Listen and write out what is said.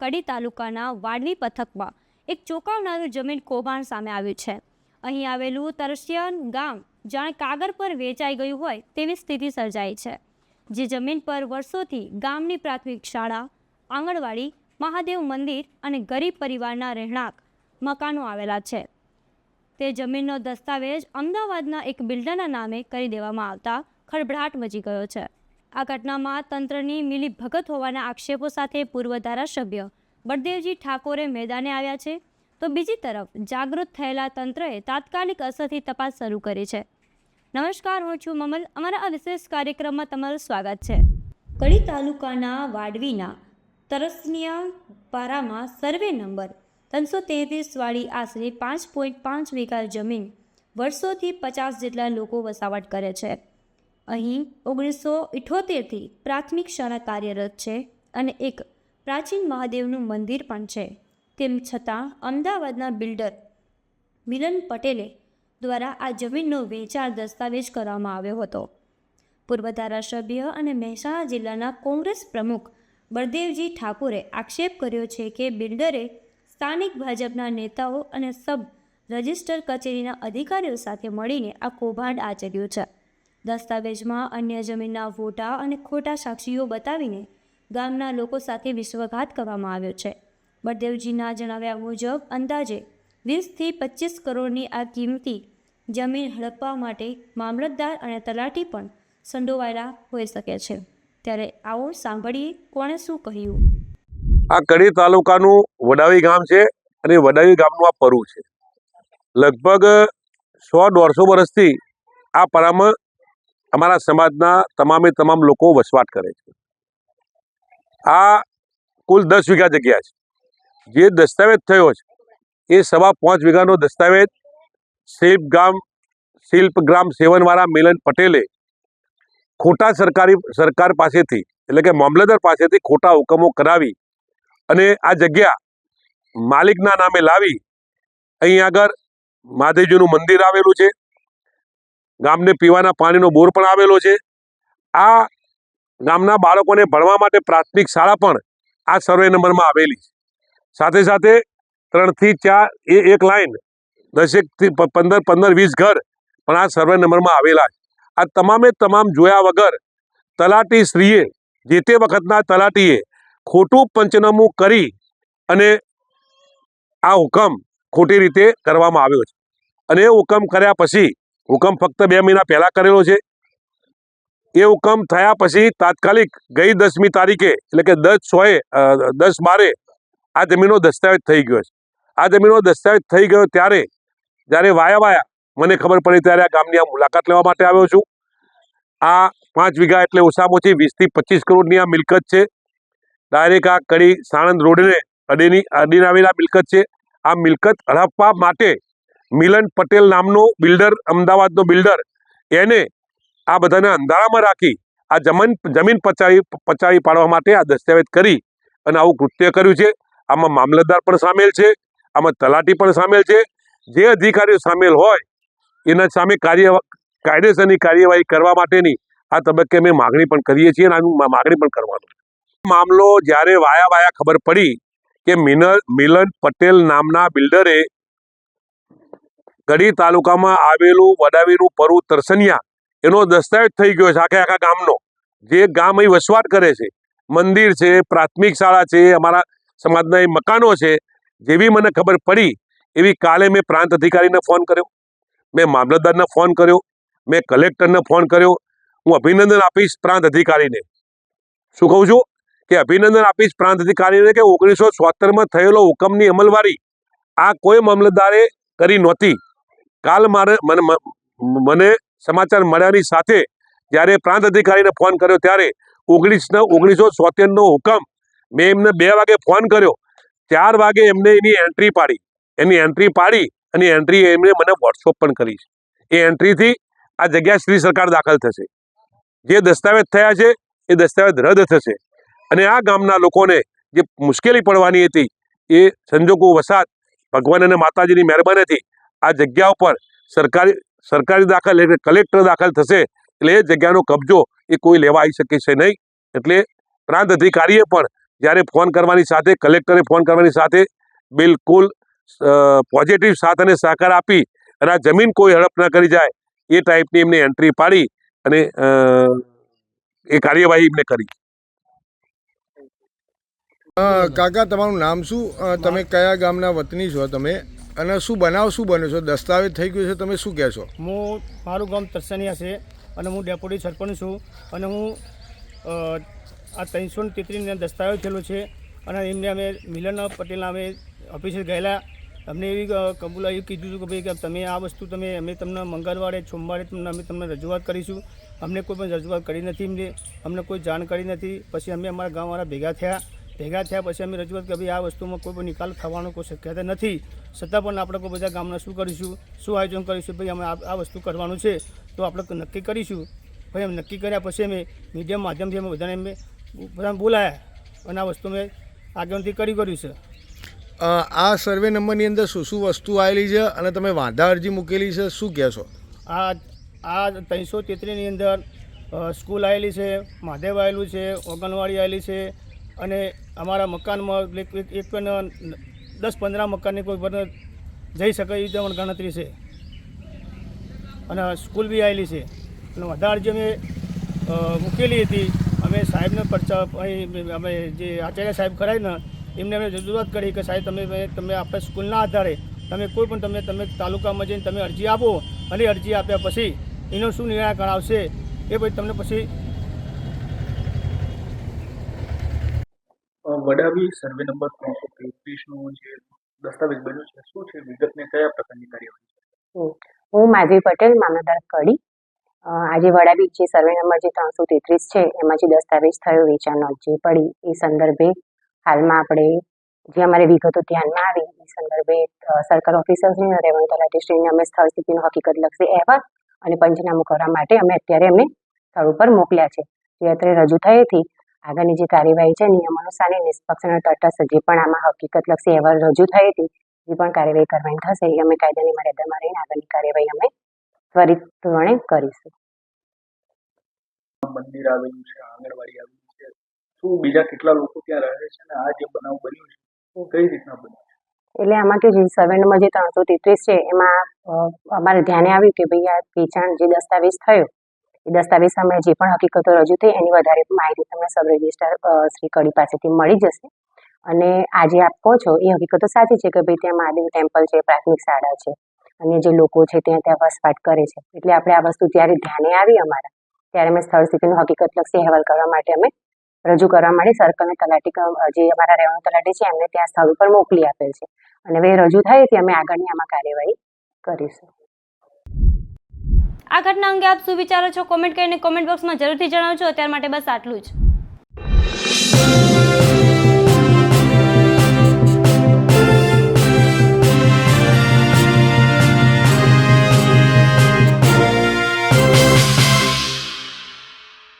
કડી તાલુકાના વાડવી પથકમાં એક ચોંકાવનારું જમીન કૌભાંડ સામે આવ્યું છે. અહીં આવેલું તરસિયન ગામ જાણે કાગળ પર વેચાઈ ગયું હોય તેવી સ્થિતિ સર્જાઈ છે. જે જમીન પર વર્ષોથી ગામની પ્રાથમિક શાળા, આંગણવાડી, મહાદેવ મંદિર અને ગરીબ પરિવારના રહેણાંક મકાનો આવેલા છે. તે જમીનનો દસ્તાવેજ અમદાવાદના એક બિલ્ડરના નામે કરી દેવામાં આવતા ખળભળાટ મચી ગયો છે. આ ઘટનામાં તંત્રની મિલી ભગત હોવાના આક્ષેપો સાથે પૂર્વ ધારાસભ્ય બળદેવજી ઠાકોરે મેદાને આવ્યા છે. તો બીજી તરફ જાગૃત થયેલા તંત્રએ તાત્કાલિક અસરથી તપાસ શરૂ કરી છે. નમસ્કાર, હું છું મમલ. અમારા આ વિશેષ કાર્યક્રમમાં તમારું સ્વાગત છે. કડી તાલુકાના વાડવીના તરસનિયા પારામાં સર્વે નંબર ત્રણસો તેત્રીસવાળી આશરે પાંચ પોઈન્ટ પાંચ વીઘા જમીન વર્ષોથી પચાસ જેટલા લોકો વસાવટ કરે છે. અહીં ઓગણીસો ઇઠોતેરથી પ્રાથમિક શાળા કાર્યરત છે અને એક પ્રાચીન મહાદેવનું મંદિર પણ છે. તેમ છતાં, અમદાવાદના બિલ્ડર મિલન પટેલે દ્વારા આ જમીનનો વેચાણ દસ્તાવેજ કરવામાં આવ્યો હતો. પૂર્વ ધારાસભ્ય અને મહેસાણા જિલ્લાના કોંગ્રેસ પ્રમુખ બળદેવજી ઠાકુરે આક્ષેપ કર્યો છે કે બિલ્ડરે સ્થાનિક ભાજપના નેતાઓ અને સબ રજિસ્ટર કચેરીના અધિકારીઓ સાથે મળીને આ કૌભાંડ આચર્યું છે. દસ્તાવેજમાં અન્ય જમીનના ફોટા અને ખોટા સાક્ષીઓ બતાવીને ગામના લોકો સાથે વિશ્વઘાત કરવામાં આવ્યો છે. બળદેવજીના જણાવ્યા મુજબ, અંદાજે વીસથી પચીસ કરોડની આ કિંમતી જમીન હડપવા માટે મામલતદાર અને તલાટી પણ સંડોવાયેલા હોઈ શકે છે. ત્યારે આવો સાંભળીએ કોણે શું કહ્યું? આ કડી તાલુકાનું વડાવી ગામ છે અને વડાવી ગામનું આ પરુ છે. લગભગ સો દોઢસો વર્ષથી આ પરામાં અમારા સમાજના તમામે તમામ લોકો વસવાટ કરે છે. આ કુલ દસ વીઘા જગ્યા છે. જે દસ્તાવેજ થયો છે, એ સવા પાંચ વીઘાનો દસ્તાવેજ શિલ્પ ગામ, શિલ્પ ગ્રામ સેવનવાળા મિલન પટેલે ખોટા સરકારી, સરકાર પાસેથી એટલે કે મામલતદાર પાસેથી ખોટા હુકમો કરાવી અને આ જગ્યા માલિકના નામે લાવી. અહીં આગળ મહાદેવજીનું મંદિર આવેલું છે. ગામને પીવાના પાણીનો બોર પણ આવેલો છે. આ ગામના બાળકોને ભણવા માટે પ્રાથમિક શાળા પણ આ સર્વે નંબરમાં આવેલી છે. સાથે સાથે ત્રણથી ચાર એ એક લાઈન, દસેકથી પંદર પંદર, વીસ ઘર પણ આ સર્વે નંબરમાં આવેલા છે. આ તમામે તમામ જોયા વગર તલાટી શ્રીએ જે તે વખતના તલાટીએ ખોટું પંચનામું કરી અને આ હુકમ ખોટી રીતે કરવામાં આવ્યો છે. અને એ હુકમ કર્યા પછી હુકમ ફક્ત બે મહિના પહેલા કરેલો છે. એ હુકમ થયા પછી તાત્કાલિક ગઈ દસમી તારીખે, એટલે કે દસ સોએ દસ બારે આ જમીનનો દસ્તાવેજ થઈ ગયો છે. આ જમીનનો દસ્તાવેજ થઈ ગયો ત્યારે, જ્યારે વાયા વાયા મને ખબર પડી ત્યારે આ ગામની આ મુલાકાત લેવા માટે આવ્યો છું. આ પાંચ વીઘા એટલે ઓછામાં ઓછી વીસથી પચીસ કરોડની આ મિલકત છે. ડાયરેક્ટ આ કડી સાણંદ રોડને અડીની, અડીને આવેલા મિલકત છે. આ મિલકત હડપવા માટે મિલન પટેલ નામનો બિલ્ડર, અમદાવાદનો બિલ્ડર. એને આ બધાને અંધારામાં રાખી આ જમીન જમીન પચાવી પચાવી પાડવા માટે આ દસ્તાવેજ કરી અને આવું કૃત્ય કર્યું છે. આમાં મામલતદાર પણ સામેલ છે, આમાં તલાટી પણ સામેલ છે. જે અધિકારીઓ સામેલ હોય, એના સામે કાર્ય કાયદેસરની કાર્યવાહી કરવા માટેની આ તબક્કે અમે માગણી પણ કરીએ છીએ અને આનું માગણી પણ કરવાનું મામલો જ્યારે વાયા વાયા ખબર પડી કે મિનલ, મિલન પટેલ નામના બિલ્ડરે ગઢી તાલુકામાં આવેલું વડાવીનું પરુ તરસનિયા, એનો દસ્તાવેજ થઈ ગયો છે આખે આખા ગામનો. જે ગામ અહીં વસવાટ કરે છે, મંદિર છે, પ્રાથમિક શાળા છે, અમારા સમાજના એ મકાનો છે, જેવી મને ખબર પડી, એવી કાલે મેં પ્રાંત અધિકારીને ફોન કર્યો. મેં મામલતદારને ફોન કર્યો, મેં કલેક્ટરને ફોન કર્યો, હું અભિનંદન આપીશ પ્રાંત અધિકારીને. શું કહું છું? કે અભિનંદન આપીશ પ્રાંત અધિકારીને કે ઓગણીસો છોતેરમાં થયેલો હુકમની અમલવારી આ કોઈ મામલતદારે કરી નહોતી. કાલ મારે મને મને સમાચાર મળ્યાની સાથે જ્યારે પ્રાંત અધિકારીને ફોન કર્યો ત્યારે ઓગણીસને ઓગણીસો સોતેરનો હુકમ મેં એમને બે વાગે ફોન કર્યો. ચાર વાગે એમને એની એન્ટ્રી પાડી. એની એન્ટ્રી પાડી અને એન્ટ્રી એમણે મને વોટ્સઅપ પણ કરી એ એન્ટ્રીથી આ જગ્યા શ્રી સરકાર દાખલ થશે. જે દસ્તાવેજ થયા છે એ દસ્તાવેજ રદ થશે. અને આ ગામના લોકોને જે મુશ્કેલી પડવાની હતી એ સંજોગો વસાત ભગવાન અને માતાજીની મહેરબાનીથી આ જગ્યા ઉપર સરકારી સરકારી દાખલ એટલે કલેક્ટર દાખલ થશે એટલે એ જગ્યાનો કબજો એ કોઈ લેવા આવી શકે છે નહીં. એટલે પ્રાંત અધિકારીએ પણ જ્યારે ફોન કરવાની સાથે કલેક્ટરે ફોન કરવાની સાથે બિલકુલ પોઝિટિવ સાથ અને સહકાર આપી અને આ જમીન કોઈ હડપ ન કરી જાય એ ટાઈપની એમને એન્ટ્રી પાડી અને એ કાર્યવાહી એમને કરી. કાકા તમારું નામ શું? તમે કયા ગામના વતની છો તમે? અને શું બનાવ શું બન્યો છો? દસ્તાવેજ થઈ ગયો છે, તમે શું કહેશો હું, મારું ગામ તરસનિયા છે અને હું ડેપ્યુટી સરપંચ છું અને હું આ ત્રણસો તેત્રીસને દસ્તાવેજ થયેલો છે અને એમને અમે મિલન પટેલના અમે ઓફિસે ગયેલા. અમને એવી કબૂલ એવું કીધું હતું કે ભાઈ કે તમે આ વસ્તુ તમે, અમે તમને મંગળવારે, સોમવારે તમને, અમે તમને રજૂઆત કરીશું. અમને કોઈ પણ રજૂઆત કરી નથી એમને, અમને કોઈ જાણ કરી નથી. પછી અમે અમારા ગામવાળા ભેગા થયા. ભેગા થયા પછી અમે રજૂઆત કે ભાઈ આ વસ્તુમાં કોઈ પણ નિકાલ થવાનો કોઈ શક્યતા નથી. છતાં પણ આપણે કોઈ બધા ગામના શું કરીશું? શું આયોજન કરીશું? ભાઈ અમે આ આ વસ્તુ કરવાનું છે. તો આપણે નક્કી કરીશું. ભાઈ અમે નક્કી કર્યા પછી અમે મીડિયા માધ્યમથી અમે બધાને અમે બધાને બોલાયા અને આ વસ્તુ મેં આગળથી કરી કર્યું છે. આ સર્વે નંબરની અંદર શું શું વસ્તુ આવેલી છે અને તમે વાંધા અરજી મૂકેલી છે? શું કહેશો આ આ ત્રણસો તેત્રીસની અંદર સ્કૂલ આવેલી છે મહાદેવ આવેલું છે ઓગણવાડી આવેલી છે અને અમારા મકાનમાં એક દસ પંદર મકાનની કોઈ પણ જઈ શકે એવી પણ ગણતરી છે. અને સ્કૂલ બી આવેલી છે. અને વધારે જે અમે મૂકેલી હતી, અમે સાહેબને પરચા અમે જે આચાર્ય સાહેબ ખરાય ને, એમને અમે રજૂઆત કરી કે સાહેબ તમે તમે આપણે સ્કૂલના આધારે તમે કોઈ પણ તમે તમે તાલુકામાં જઈને તમે અરજી આપો. અને અરજી આપ્યા પછી એનો શું નિર્ણય કરાવશે એ પછી તમને પછી વડાવી સર્વે નંબર ત્રણસો તેત્રીસનું જે દસ્તાવેજ બન્યો છે શું છે? વિગતને કયા પ્રકારની કાર્યવાહી હું માધવી પટેલ મામલતદાર કડી. આજે વડાબીજ જે સર્વે નંબર જે ત્રણસો તેત્રીસ છે એમાં જે દસ્તાવેજ થયો વેચાણનો જે પડી એ સંદર્ભે હાલમાં આપણે જે અમારે વિગતો ધ્યાનમાં આવી એ સંદર્ભે અ, સર્કલ ઓફિસર્સની રેવન્યુ તલાટીશ્રીને અમે સ્થળ સ્થિતિનો હકીકતલક્ષી અહેવાલ અને પંચનામું કરવા માટે અમે અત્યારે એમને સ્થળ ઉપર મોકલ્યા છે. જે અત્યારે રજૂ થઈ હતી આગળની જે કાર્યવાહી છે નિયમ અનુસાર નિષ્પક્ષ અને તટસ્થ જે પણ આમાં હકીકતલક્ષી અહેવાલ રજૂ થઈ હતી જે પણ કાર્યવાહી કરવાની થશે એ અમે કાયદાની મર્યાદામાં રહીને આગળની કાર્યવાહી અમે ત્વરિત ધોરણે કરીશું. મંદિર આવેલું છે આંગણવાડી આવેલું છે. શું બીજા કેટલા લોકો ત્યાં રહે છે અને આ જે બનાવ બન્યો છે કઈ રીતના બન્યો એટલે આમાં કે જે સર્વે જે ત્રણસો તેત્રીસ છે એમાં અમારે ધ્યાને આવ્યું કે ભાઈ આ વેચાણ જે દસ્તાવેજ થયો દસ્તાવેજ સામે જે પણ હકીકતો રજૂ થઈ એની વધારે માહિતી તમને સબ રજિસ્ટ્રાર શ્રી કડી પાસેથી મળી જશે. અને આજે આપ કહો છો, એ હકીકતો સાચી છે કે ભાઈ ત્યાં મહાદેવ ટેમ્પલ છે, પ્રાથમિક શાળા છે, અને જે લોકો છે ત્યાં ત્યાં વસવાટ કરે છે. એટલે આપણે આ વસ્તુ જ્યારે ધ્યાને આવી અમારા, ત્યારે અમે સ્થળ સ્થિતિનો હકીકતલક્ષી અહેવાલ કરવા માટે અમે રજૂ કરવા માટે સર્કલ અને તલાટી જે અમારા રહેવાનું તલાટી છે એમને ત્યાં સ્થળ ઉપર મોકલી આપેલ છે. અને હવે રજૂ થાય હતી અમે આગળની આમાં કાર્યવાહી કરીશું. આ ઘટના અંગે આપ શું વિચારો છો? કોમેન્ટ કરીને કોમેન્ટ બોક્સમાં જરૂરથી જણાવજો. અત્યાર માટે બસ આટલું જ.